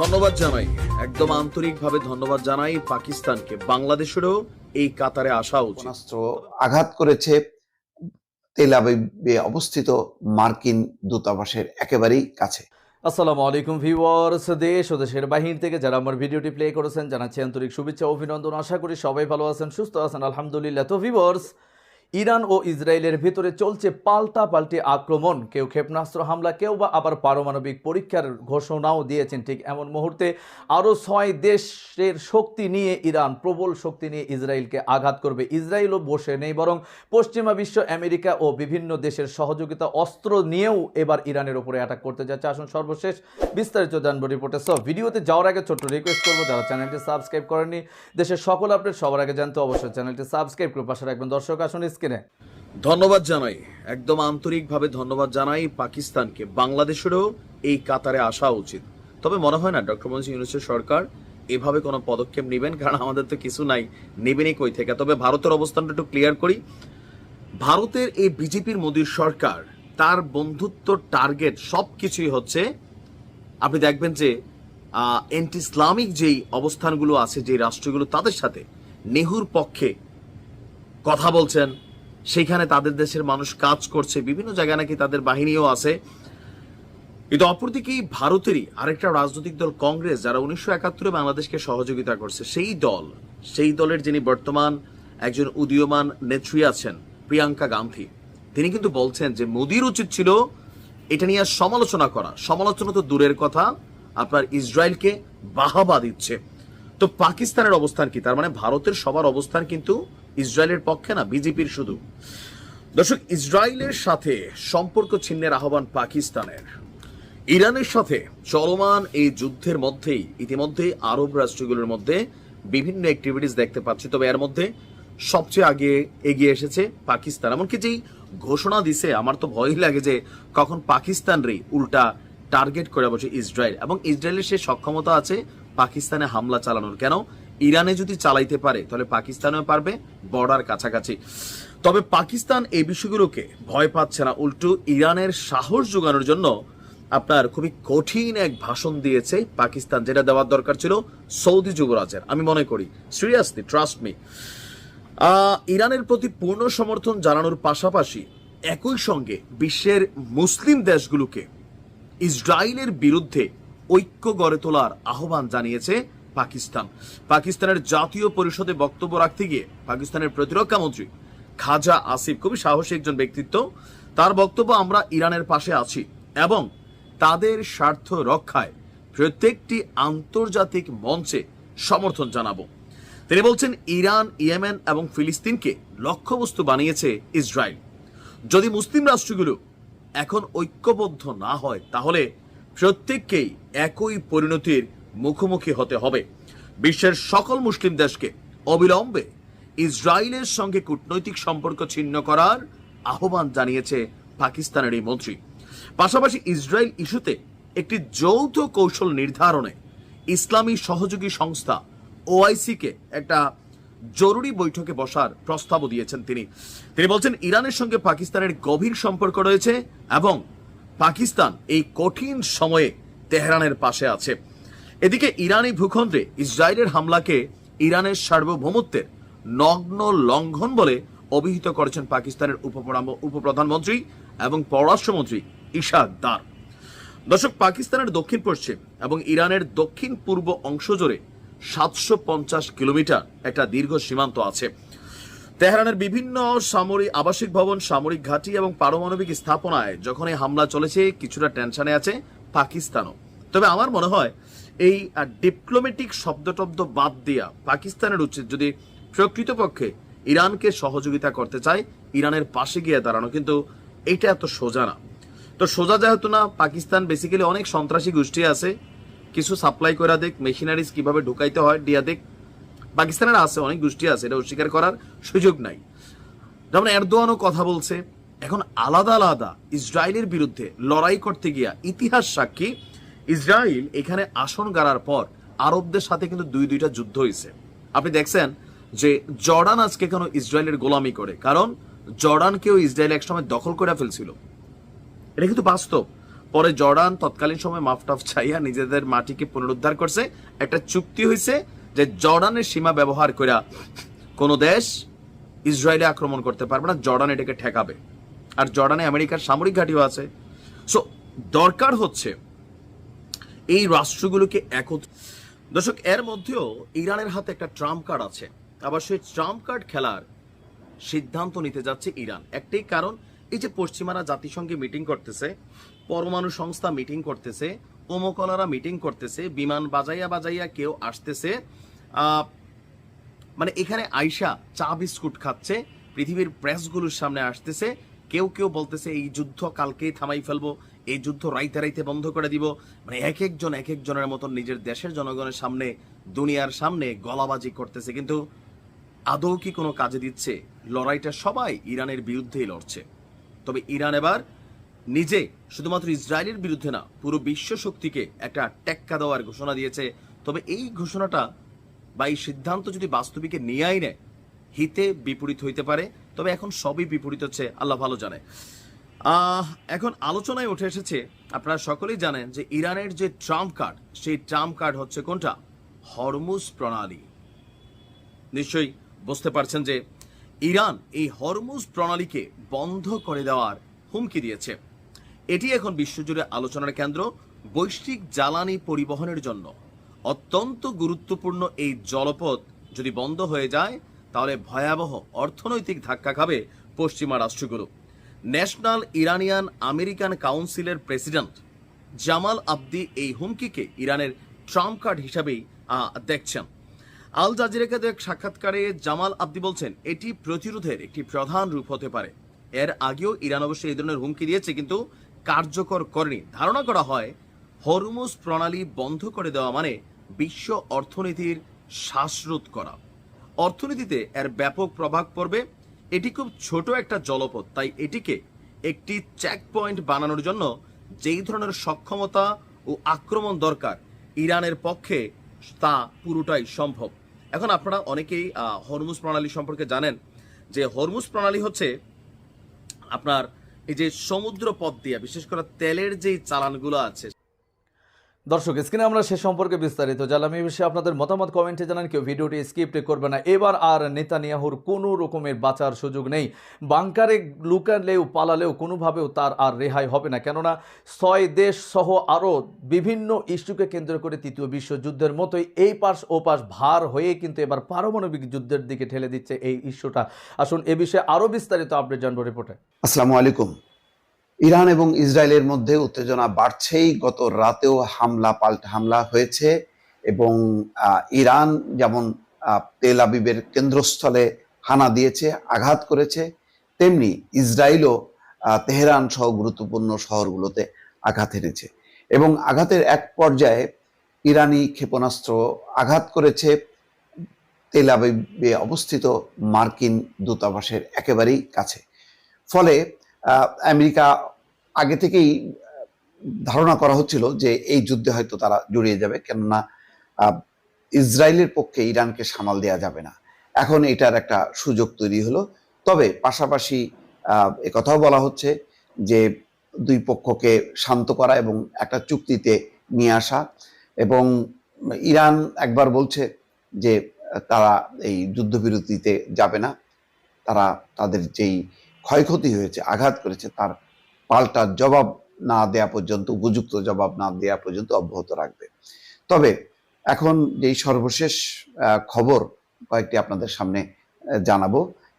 ধন্যবাদ জানাই। একদম আন্তরিকভাবে ধন্যবাদ জানাই পাকিস্তানকে। বাংলাদেশেরও এই কাতারে আসা উচিত। আঘাত করেছে তেল আবিবে অবস্থিত মার্কিন দূতাবাসের একেবারেই কাছে। আসসালামু আলাইকুম ভিউয়ার্স দেশ ও দেশের বাহির থেকে যারা আমার ভিডিওটি প্লে করেছেন জানাচ্ছি আন্তরিক শুভেচ্ছা অভিনন্দন। আশা করি সবাই ভালো আছেন সুস্থ আছেন আলহামদুলিল্লাহ। তো ভিউয়ার্স ইরান ও ইসরায়েলের ভিতরে চলছে পাল্টা পাল্টি আক্রমণ। কেউ ক্ষেপণাস্ত্র হামলা, কেউ বা আবার পারমাণবিক পরীক্ষার ঘোষণাও দিয়েছেন। ঠিক এমন মুহূর্তে আরও ছয় দেশের শক্তি নিয়ে ইরান, প্রবল শক্তি নিয়ে ইসরায়েলকে আঘাত করবে। ইসরায়েলও বসে নেই, বরং পশ্চিমা বিশ্ব, আমেরিকা ও বিভিন্ন দেশের সহযোগিতা অস্ত্র নিয়েও এবার ইরানের উপরে অ্যাটাক করতে যাচ্ছে। আসুন সর্বশেষ বিস্তারিত জানব রিপোর্টে সব ভিডিওতে যাওয়ার আগে ছোট্ট রিকোয়েস্ট করব, যারা চ্যানেলটি সাবস্ক্রাইব করেননি, দেশের সকল আপডেট সবার আগে জানতে অবশ্যই চ্যানেলটি সাবস্ক্রাইব করে পাশে রাখবেন। দর্শক, আসুন ধন্যবাদ জানাই। একদম আন্তরিকভাবে ধন্যবাদ জানাই পাকিস্তানকে। বাংলাদেশেরও এই কাতারে আসা উচিত। তবে মনে হয় না, ডক্টর মনসি ইউনুসের সরকার এভাবে কোনো পদক্ষেপ নেবেন, কারণ আমাদের তো কিছু নাই, নেবেনই কই থেকে? তবে ভারতের অবস্থানটা একটু ক্লিয়ার করি। ভারতের এই বিজেপির মোদীর সরকার, তার বন্ধুত্ব টার্গেট সব কিছুই হচ্ছে, আপনি দেখবেন যে অ্যান্টি ইসলামিক যেই অবস্থানগুলো আছে যে রাষ্ট্রগুলো তাদের সাথে, নেহুর পক্ষে কথা বলছেন সেখানে তাদের দেশের মানুষ কাজ করছে, বিভিন্ন জায়গায় নাকি তাদের বাহিনীও আছে। কিন্তু অপরদিকে ভারতেরই আরেকটা রাজনৈতিক দল কংগ্রেস, যারা উনিশশো একাত্তরে বাংলাদেশকে সহযোগিতা করছে, সেই দল, সেই দলের যিনি বর্তমান একজন উদীয়মান নেত্রী আছেন, প্রিয়াঙ্কা গান্ধী, তিনি কিন্তু বলছেন যে মোদির উচিত ছিল এটা নিয়ে সমালোচনা করা। সমালোচনা তো দূরের কথা, আপনার ইসরায়েলকে বাহাবা দিচ্ছে। তো পাকিস্তানের অবস্থান কি? তার মানে ভারতের সবার অবস্থান কিন্তু ইসরায়েলের পক্ষে না, বিজেপির শুধু। দর্শক, ইসরায়েলের সাথে সম্পর্ক ছিন্নের আহ্বান পাকিস্তানের। ইরানের সাথে চলমান এই যুদ্ধের মধ্যেই, ইতিমধ্যে আরব রাষ্ট্রগুলোর মধ্যে বিভিন্ন অ্যাক্টিভিটিস দেখতে পাচ্ছি। তবে এর মধ্যে সবচেয়ে আগে এগিয়ে এসেছে পাকিস্তান। এমনকি যেই ঘোষণা দিছে, আমার তো ভয়ই লাগে যে কখন পাকিস্তানরই উল্টা টার্গেট করে বসে ইসরায়েল। এবং ইসরায়েলের সে সক্ষমতা আছে পাকিস্তানে হামলা চালানোর। কেন? ইরানে যদি চালাইতে পারে, তাহলে পাকিস্তানেও পারবে বর্ডার কাছাকাছি। তবে পাকিস্তান এই বিষয়গুলোকে ভয় পাচ্ছে না। উল্টো, ইরানের সাহস যোগানোর জন্য আপনার খুবই কঠিন এক ভাষণ দিয়েছে পাকিস্তান, যেটা দেওয়ার দরকার ছিল সৌদি যুবরাজের। আমি মনে করি, সিরিয়াসলি ট্রাস্ট মি ইরানের প্রতি পূর্ণ সমর্থন জানানোর পাশাপাশি একই সঙ্গে বিশ্বের মুসলিম দেশগুলোকে ইসরায়েলের বিরুদ্ধে ঐক্য গড়ে তোলার আহ্বান জানিয়েছে পাকিস্তান। পাকিস্তানের জাতীয় পরিষদে বক্তব্য রাখতে গিয়ে পাকিস্তানের প্রতিরক্ষা মন্ত্রী খাজা আসিফ খুবই সাহসী একজন ব্যক্তিত্ব। তার বক্তব্য, আমরা ইরানের পাশে আছি এবং তাদের স্বার্থ রক্ষায় প্রত্যেকটি আন্তর্জাতিক মঞ্চে সমর্থন জানাব। তিনি বলছেন, ইরান, ইয়েমেন এবং ফিলিস্তিনকে লক্ষ্যবস্তু বানিয়েছে ইসরায়েল। যদি মুসলিম রাষ্ট্রগুলো এখন ঐক্যবদ্ধ না হয়, তাহলে প্রত্যেককেই একই পরিণতির মুখোমুখি হতে হবে। বিশ্বের সকল মুসলিম দেশকে অবিলম্বে ইসরায়েলের সঙ্গে কূটনৈতিক সম্পর্ক ছিন্ন করার আহ্বান জানিয়েছে পাকিস্তানের এই মন্ত্রী। পাশাপাশি ইসরায়েল ইস্যুতে একটি যৌথ কৌশল নির্ধারণে ইসলামী সহযোগী সংস্থা ওআইসিকে একটা জরুরি বৈঠকে বসার প্রস্তাবও দিয়েছেন তিনি। তিনি বলছেন, ইরানের সঙ্গে পাকিস্তানের গভীর সম্পর্ক রয়েছে এবং পাকিস্তান এই কঠিন সময়ে তেহরানের পাশে আছে। এদিকে ইরানি ভূখণ্ডে ইসরায়েলের হামলাকে ইরানের সার্বভৌমত্বের নগ্ন লঙ্ঘন বলে অভিহিত করেছেন পাকিস্তানের উপপ্রধান- উপপ্রধানমন্ত্রী এবং পররাষ্ট্রমন্ত্রী ইশাক দার। দর্শক, পাকিস্তানের দক্ষিণ পশ্চিম এবং ইরানের দক্ষিণ পূর্ব অংশ জুড়ে সাতশো পঞ্চাশ কিলোমিটার একটা দীর্ঘ সীমান্ত আছে। তেহরানের বিভিন্ন সামরিক আবাসিক ভবন, সামরিক ঘাঁটি এবং পারমাণবিক স্থাপনায় যখন এই হামলা চলেছে, কিছুটা টেনশনে আছে পাকিস্তানও। তবে আমার মনে হয় এই ডিপ্লোমেটিক শব্দটব্দ বাদ দিয়া পাকিস্তানের উচিত যদি প্রকৃতপক্ষে ইরানকে সহযোগিতা করতে চায়, ইরানের পাশে গিয়ে দাঁড়ানো, কিন্তু এটা এত সোজা না। তো সোজা যেহেতু না, পাকিস্তান বেসিক্যালি অনেক সন্ত্রাসী গোষ্ঠী আছে কিছু সাপ্লাই করা দেখ মেশিনারিজ কীভাবে ঢুকাইতে হয়, দিয়া দেখ। পাকিস্তানের আছে, অনেক গোষ্ঠী আছে, এটা অস্বীকার করার সুযোগ নাই। যেমন এরদোয়ানও কথা বলছে, এখন আলাদা আলাদা ইসরায়েলের বিরুদ্ধে লড়াই করতে গিয়া ইতিহাস সাক্ষী, ইসরায়েল এখানে আসন গাড়ার পর আরবদের সাথে কিন্তু দুই দুইটা যুদ্ধ হয়েছে আপনি দেখছেন যে জর্ডান আজকে কেন ইসরায়েলের গোলামি করে? কারণ জর্ডানকেও ইসরায়েল একসময় দখল করে ফেলছিল। এটা কিন্তু বাস্তব। পরে জর্ডান তৎকালীন সময় মাফটাফ চাইয়া নিজেদের মাটিকে পুনরুদ্ধার করছে। একটা চুক্তি হয়েছে যে জর্ডানের সীমা ব্যবহার করে কোনো দেশ ইসরায়েলে আক্রমণ করতে পারবে না, জর্ডান এটাকে ঠেকাবে। আর জর্ডানে আমেরিকার সামরিক ঘাঁটিও আছে। সো দরকার হচ্ছে এই রাষ্ট্রগুলোকে একত্র দর্শক, এর মধ্যেও ইরানের হাতে একটা ট্রাম্প কার্ড আছে। আবার সেই ট্রাম্প কার্ড খেলার সিদ্ধান্ত নিতে যাচ্ছে ইরান। একটাই কারণ, এই যে পশ্চিমারা জাতিসংঘে মিটিং করতেছে পরমাণু সংস্থা মিটিং করতেছে ওমকলারা মিটিং করতেছে, বিমান বাজাইয়া বাজাইয়া কেউ আসতেছে মানে এখানে আইসা চা বিস্কুট খাচ্ছে, পৃথিবীর প্রেসগুলোর সামনে আসতেছে, কেউ কেউ বলতেছে, এই যুদ্ধ কালকেই থামাই ফেলব, এই যুদ্ধ রাইতে রাইতে বন্ধ করে দিব। মানে এক একজন, এক একজনের মতন নিজের দেশের জনগণের সামনে, দুনিয়ার সামনে গলাবাজি করতেছে, কিন্তু আদৌ কি কোনো কাজে দিচ্ছে? লড়াইটা সবাই ইরানের বিরুদ্ধেই লড়ছে। তবে ইরান এবার নিজে শুধুমাত্র ইসরায়েলের বিরুদ্ধে না, পুরো বিশ্ব শক্তিকে একটা টেক্কা দেওয়ার ঘোষণা দিয়েছে। তবে এই ঘোষণাটা বা এই সিদ্ধান্ত যদি বাস্তবিকে নিয়েই নেয় হিতে বিপরীত হইতে পারে, তবে এখন সবই বিপরীত হচ্ছে, আল্লাহ ভালো জানে। এখন আলোচনায় উঠে এসেছে, আপনারা সকলেই জানেন যে ইরানের যে ট্রাম্প কার্ড, সেই ট্রাম্প কার্ড হচ্ছে কোনটা? হরমুজ প্রণালী। নিশ্চয়ই বুঝতে পারছেন যে ইরান এই হরমুজ প্রণালীকে বন্ধ করে দেওয়ার হুমকি দিয়েছে। এটি এখন বিশ্বজুড়ে আলোচনার কেন্দ্র বৈশ্বিক জ্বালানি পরিবহনের জন্য। অত্যন্ত গুরুত্বপূর্ণ এই জলপথ যদি বন্ধ হয়ে যায়, তাহলে ভয়াবহ অর্থনৈতিক ধাক্কা খাবে পশ্চিমা রাষ্ট্রগুলো। ন্যাশনাল ইরানিয়ান আমেরিকান কাউন্সিলের প্রেসিডেন্ট জামাল আব্দি এই হুমকিকে ইরানের ট্রাম্প কার্ড হিসাবেই দেখছেন। আল জাজিরাকে এক সাক্ষাৎকারে জামাল আব্দি বলছেন, এটি প্রতিরোধের একটি প্রধান রূপ হতে পারে। এর আগেও ইরান অবশ্যই এই ধরনের হুমকি দিয়েছে, কিন্তু কার্যকর করেনি। ধারণা করা হয়, হরমুজ প্রণালী বন্ধ করে দেওয়া মানে বিশ্ব অর্থনীতির শ্বাসরোধ করা। অর্থনীতিতে এর ব্যাপক প্রভাব পড়বে। এটি খুব ছোট একটা জলপথ, তাই এটিকে একটি চেক পয়েন্ট বানানোর জন্য যেই ধরনের সক্ষমতা ও আক্রমণ দরকার ইরানের পক্ষে, তা পুরোটাই সম্ভব। এখন আপনারা অনেকেই হরমুজ প্রণালী সম্পর্কে জানেন যে হরমুজ প্রণালী হচ্ছে আপনার এই যে সমুদ্র পথ দিয়া বিশেষ করে তেলের যে চালানগুলো আছে দর্শক, স্ক্রিনে আমরা সে সম্পর্কে বিস্তারিত জানলাম। এই বিষয়ে আপনাদের মতামত কমেন্টে জানান, কেউ ভিডিওটি স্কিপ করবে না। এবার আর নেতানিয়াহুর কোনো রকমের বাঁচার সুযোগ নেই। বাংকারে লুকালেও, পালালেও, কোনোভাবেও তার আর রেহাই হবে না। কেননা, ছয় দেশ সহ আরও বিভিন্ন ইস্যুকে কেন্দ্র করে তৃতীয় বিশ্বযুদ্ধের মতোই এই পাশ ও পাশ ভার হয়ে কিন্তু এবার পারমাণবিক যুদ্ধের দিকে ঠেলে দিচ্ছে এই ইস্যুটা। আসুন, এ বিষয়ে আরও বিস্তারিত আপডেট জানব রিপোর্টে। আসসালামু আলাইকুম। ইরান এবং ইসরায়েলের মধ্যে উত্তেজনা বাড়ছেই। গত রাতেও হামলা পাল্টা, হামলা হয়েছে এবং ইরান যেমন তেল আবিবের কেন্দ্রস্থলে হানা দিয়েছে, আঘাত করেছে, তেমনি ইসরায়েলও তেহরান সহ গুরুত্বপূর্ণ শহরগুলোতে আঘাত হেরেছে এবং আঘাতের এক পর্যায়ে ইরানি ক্ষেপণাস্ত্র আঘাত করেছে। তেল আবিবে অবস্থিত মার্কিন দূতাবাসের একেবারেই কাছে। ফলে আমেরিকা আগে থেকেই ধারণা করা হচ্ছিল যে এই যুদ্ধে হয়তো তারা জড়িয়ে যাবে। কেননা ইসরায়েলের পক্ষে ইরানকে সামাল দেওয়া যাবে না। এখন এটার একটা সুযোগ তৈরি হলো। তবে পাশাপাশি আহ, একথাও বলা হচ্ছে যে দুই পক্ষকে শান্ত করা এবং একটা চুক্তিতে নিয়ে আসা এবং ইরান একবার বলছে যে তারা এই যুদ্ধবিরতিতে যাবে না। তারা তাদের যেই ক্ষয়ক্ষতি হয়েছে, আঘাত করেছে, তার পাল্টা জবাব না দেয়া পর্যন্ত, উপযুক্ত জবাব না দেয়া পর্যন্ত অব্যাহত রাখবে। তবে এখন যেই সর্বশেষ খবর কয়েকটি আপনাদের সামনে জানাব,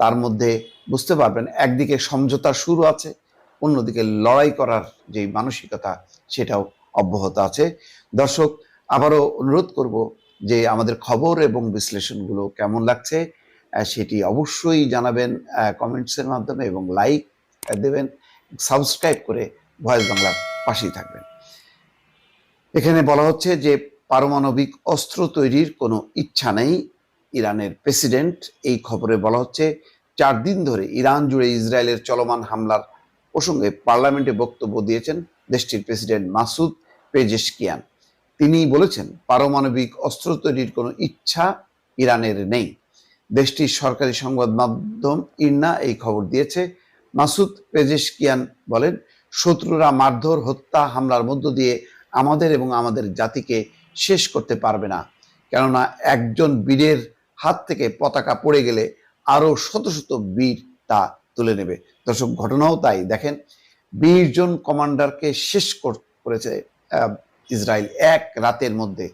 তার মধ্যে বুঝতে পারবেন একদিকে সমঝোতা শুরু আছে, অন্যদিকে লড়াই করার যে মানসিকতা, সেটাও অব্যাহত আছে। দর্শক, আবারও অনুরোধ করব যে আমাদের খবর এবং বিশ্লেষণগুলো কেমন লাগছে সেটি অবশ্যই জানাবেন কমেন্টসের মাধ্যমে এবং লাইক দেবেন সাবস্ক্রাইব করে ভয়েস বাংলার পাশেই থাকবেন। এখানে বলা হচ্ছে যে পারমাণবিক অস্ত্র তৈরির কোনো ইচ্ছা নেই। ইরানের প্রেসিডেন্ট, এই খবরে বলা হচ্ছে চার দিন ধরে ইরান জুড়ে ইসরায়েলের চলমান হামলার প্রসঙ্গে পার্লামেন্টে বক্তব্য দিয়েছেন দেশটির প্রেসিডেন্ট মাসুদ পেজেশকিয়ান। তিনি বলেছেন, পারমাণবিক অস্ত্র তৈরির কোনো ইচ্ছা ইরানের নেই। দেশটির সরকারি সংবাদ মাধ্যম ইরনা এই খবর দিয়েছে। মাসুদ পেজেশকিয়ান বলেন, শত্রুরা মারধর, হত্যা, হামলার মধ্য দিয়ে আমাদের এবং আমাদের জাতিকে শেষ করতে পারবে না। কেননা একজন বীরের হাত থেকে পতাকা পড়ে গেলে আরও শত শত বীর তা তুলে নেবে। দর্শক, ঘটনাও তাই। দেখেন বিশ জন কমান্ডারকে শেষ কর- করেছে ইসরায়েল এক রাতের মধ্যে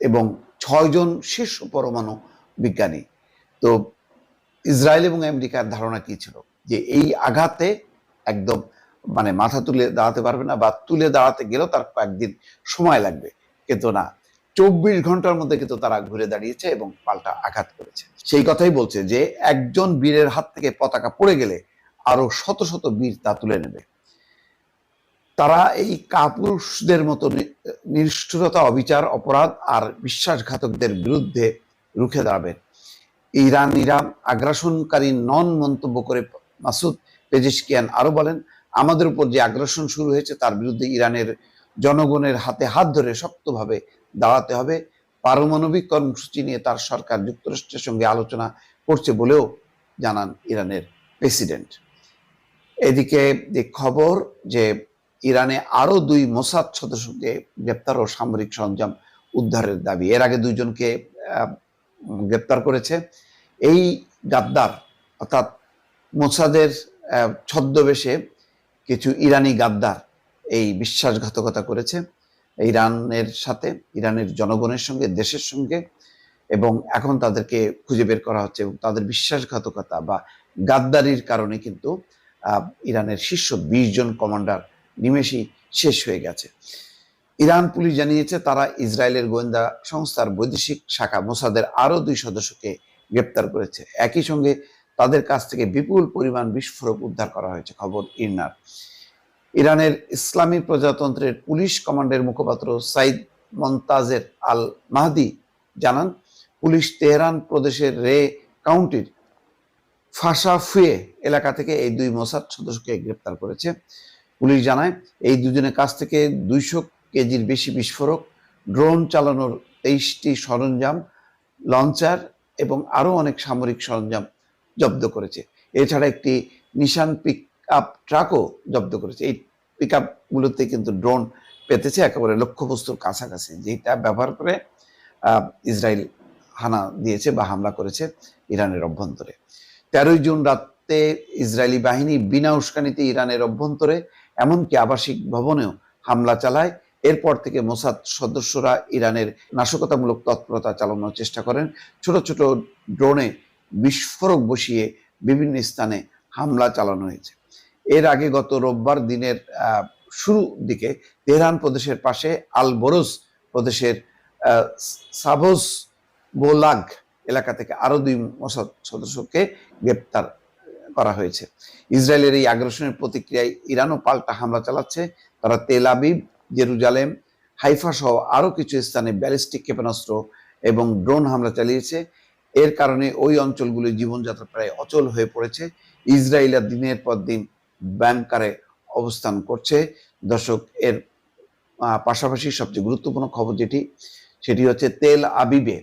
এবং ছয়জন শীর্ষ পরমাণু বিজ্ঞানী। তো ইসরায়েল এবং আমেরিকার ধারণা কি ছিল? যে এই আঘাতে একদম মানে মাথা তুলে দাঁড়াতে পারবে না বা তুলে দাঁড়াতে গেলেও তার কয়েকদিন সময় লাগবে। কিন্তু না, চব্বিশ ঘণ্টার মধ্যে কিন্তু তারা ঘুরে দাঁড়িয়েছে এবং পাল্টা আঘাত করেছে। সেই কথাই বলছে যে একজন বীরের হাত থেকে পতাকা পড়ে গেলে আরও শত শত বীর তা তুলে নেবে। তারা এই কাপুরুষদের মতো নিষ্ঠুরতা, অবিচার, অপরাধ আর বিশ্বাসঘাতকদের বিরুদ্ধে রুখে দাঁড়াবেন। ইরান ইরান আগ্রাসনকারী নন মন্তব্য করে মাসুদ পেজিশকিয়ান আরও বলেন, আমাদের উপর যে আগ্রাসন শুরু হয়েছে, তার বিরুদ্ধে ইরানের জনগণের হাতে হাত ধরে শক্তভাবে দাঁড়াতে হবে। পারমাণবিক কর্মসূচি নিয়ে তার সরকার যুক্তরাষ্ট্রের সঙ্গে আলোচনা করছে বলেও জানান ইরানের প্রেসিডেন্ট। এদিকে যে খবর যে ইরানে আরও দুই মোসাদ সদস্যকে গ্রেপ্তার ও সামরিক সরঞ্জাম উদ্ধারের দাবি, এর আগে দুইজনকে গ্রেপ্তার করেছে। এই গাদ্দার, অর্থাৎ মোসাদের ছদ্মবেশে কিছু ইরানি গাদ্দার এই বিশ্বাসঘাতকতা করেছে। ইরানের সাথে, ইরানের জনগণের সঙ্গে, দেশের সঙ্গে, এবং এখন তাদেরকে খুঁজে বের করা হচ্ছে এবং তাদের বিশ্বাসঘাতকতা বা গাদ্দারির কারণে কিন্তু ইরানের শীর্ষ বিশ জন কমান্ডার নিমেষেই শেষ হয়ে গেছে। ইরান পুলিশ জানিয়েছে, তারা ইসরায়েলের গোয়েন্দা সংস্থার বৈদেশিক শাখা মোসাদের আরও দুই সদস্যকে গ্রেপ্তার করেছে। একই সঙ্গে তাদের কাছ থেকে বিপুল পরিমাণ বিস্ফোরক উদ্ধার করা হয়েছে, খবর ইরনার। ইরানের ইসলামী প্রজাতন্ত্রের পুলিশ কমান্ডের মুখপাত্র সাইদ মন্তাজের আল মাহদি জানান, পুলিশ তেহরান প্রদেশের রে কাউন্টির ফাশাফুয়ে এলাকা থেকে এই দুই মোসাদ সদস্যকে গ্রেপ্তার করেছে। পুলিশ জানায়, এই দুজনের কাছ থেকে দুইশো কেজির বেশি বিস্ফোরক, ড্রোন চালানোর তেইশটি সরঞ্জাম লঞ্চার এবং আরও অনেক সামরিক সরঞ্জাম জব্দ করেছে। এছাড়া একটি নিশান পিক আপ ট্রাকও জব্দ করেছে। এই পিক আপগুলোতে কিন্তু ড্রোন পেতেছে একেবারে লক্ষ্যবস্তুর কাছাকাছি, যেটা ব্যবহার করে ইসরায়েল হানা দিয়েছে বা হামলা করেছে ইরানের অভ্যন্তরে। তেরোই জুন রাতে ইসরায়েলি বাহিনী বিনা উস্কানিতে ইরানের অভ্যন্তরে, এমনকি আবাসিক ভবনেও হামলা চালায়। এরপর থেকে মোসাদ সদস্যরা ইরানের নাশকতামূলক তৎপরতা চালানোর চেষ্টা করেন। ছোট ছোট ড্রোনে বিস্ফোরক বসিয়ে বিভিন্ন স্থানে হামলা চালানো হয়েছে। এর আগে গত রোববার দিনের শুরু দিকে তেহরান প্রদেশের পাশে আল বোরোজ প্রদেশের সাবোজ বোলাগ এলাকা থেকে আরও দুই মোসাদ সদস্যকে গ্রেপ্তার করা হয়েছে। ইসরায়েলের এই আগ্রাসনের প্রতিক্রিয়ায় ইরানও পাল্টা হামলা চালাচ্ছে। তারা তেল আবিব জেরুজালেম, হাইফা সহ আরও কিছু স্থানে ব্যালিস্টিক ক্ষেপণাস্ত্র এবং ড্রোন হামলা চালিয়েছে। এর কারণে ওই অঞ্চলগুলির জীবনযাত্রা প্রায় অচল হয়ে পড়েছে। ইসরায়েল আর দিনের পর দিন ব্যাংকারে অবস্থান করছে। দর্শক, এর পাশাপাশি সবচেয়ে গুরুত্বপূর্ণ খবর যেটি, সেটি হচ্ছে তেল আবিবে,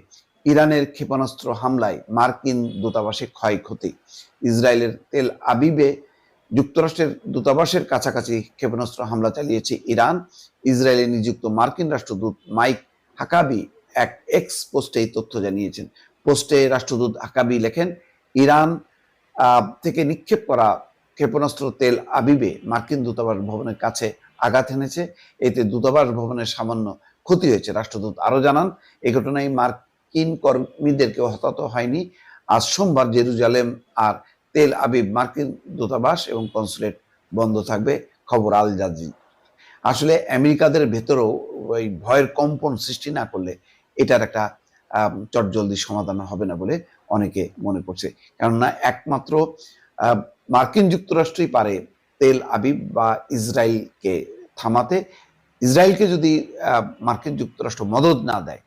ইরানের ক্ষেপণাস্ত্র হামলায় মার্কিন দূতাবাসে ক্ষয়ক্ষতি। ইসরায়েলের তেল আবিবে যুক্তরাষ্ট্রের দূতাবাসের কাছাকাছি ক্ষেপণাস্ত্র হামলা চালিয়েছে ইরান। ইসরায়েলে নিযুক্ত মার্কিন রাষ্ট্রদূত মাইক হাকাবি এক এক্স পোস্টে এই তথ্য জানিয়েছেন। পোস্টে রাষ্ট্রদূত হাকাবি লেখেন, ইরান থেকে নিক্ষেপ করা ক্ষেপণাস্ত্র তেল আবিবে মার্কিন দূতাবাস ভবনের কাছে আঘাত এনেছে। এতে দূতাবাস ভবনের সামান্য ক্ষতি হয়েছে। রাষ্ট্রদূত আরও জানান, এ ঘটনায় মার্কিন কর্মীদেরকেও হতাহত হয়নি। আজ সোমবার জেরুজালেম আর তেল আবিব মার্কিন দূতাবাস এবং কনসুলেট বন্ধ থাকবে, খবর আল জাজি আসলে আমেরিকাদের ভেতরেও ওই ভয়ের কম্পন সৃষ্টি না করলে এটার একটা চটজলদি সমাধান হবে না বলে অনেকে মনে করছে। কেননা একমাত্র মার্কিন যুক্তরাষ্ট্রই পারে তেল আবিব বা ইসরায়েলকে থামাতে। ইসরায়েলকে যদি মার্কিন যুক্তরাষ্ট্র মদত না দেয়,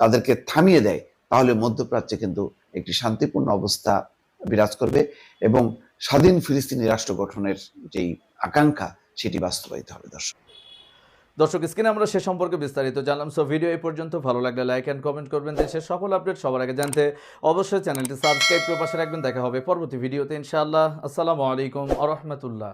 তাদেরকে থামিয়ে দেয়, তাহলে মধ্যপ্রাচ্যে কিন্তু একটি শান্তিপূর্ণ অবস্থা বিরাজ করবে এবং স্বাধীন ফিলিস্তিনি রাষ্ট্র গঠনের যেই আকাঙ্ক্ষা, সেটি বাস্তবায়িত হবে, দর্শক। দর্শক, স্ক্রিনে আমরা সে সম্পর্কে বিস্তারিত জানলাম সো ভিডিও এই পর্যন্ত। ভালো লাগলে লাইক অ্যান্ড কমেন্ট করবেন। দেশের সকল আপডেট সবার আগে জানতে অবশ্যই চ্যানেলটি সাবস্ক্রাইব করে পাশে রাখবেন। দেখা হবে পরবর্তী ভিডিওতে ইনশাআল্লাহ। আসসালামু আলাইকুম আ রহমতুল্লাহ।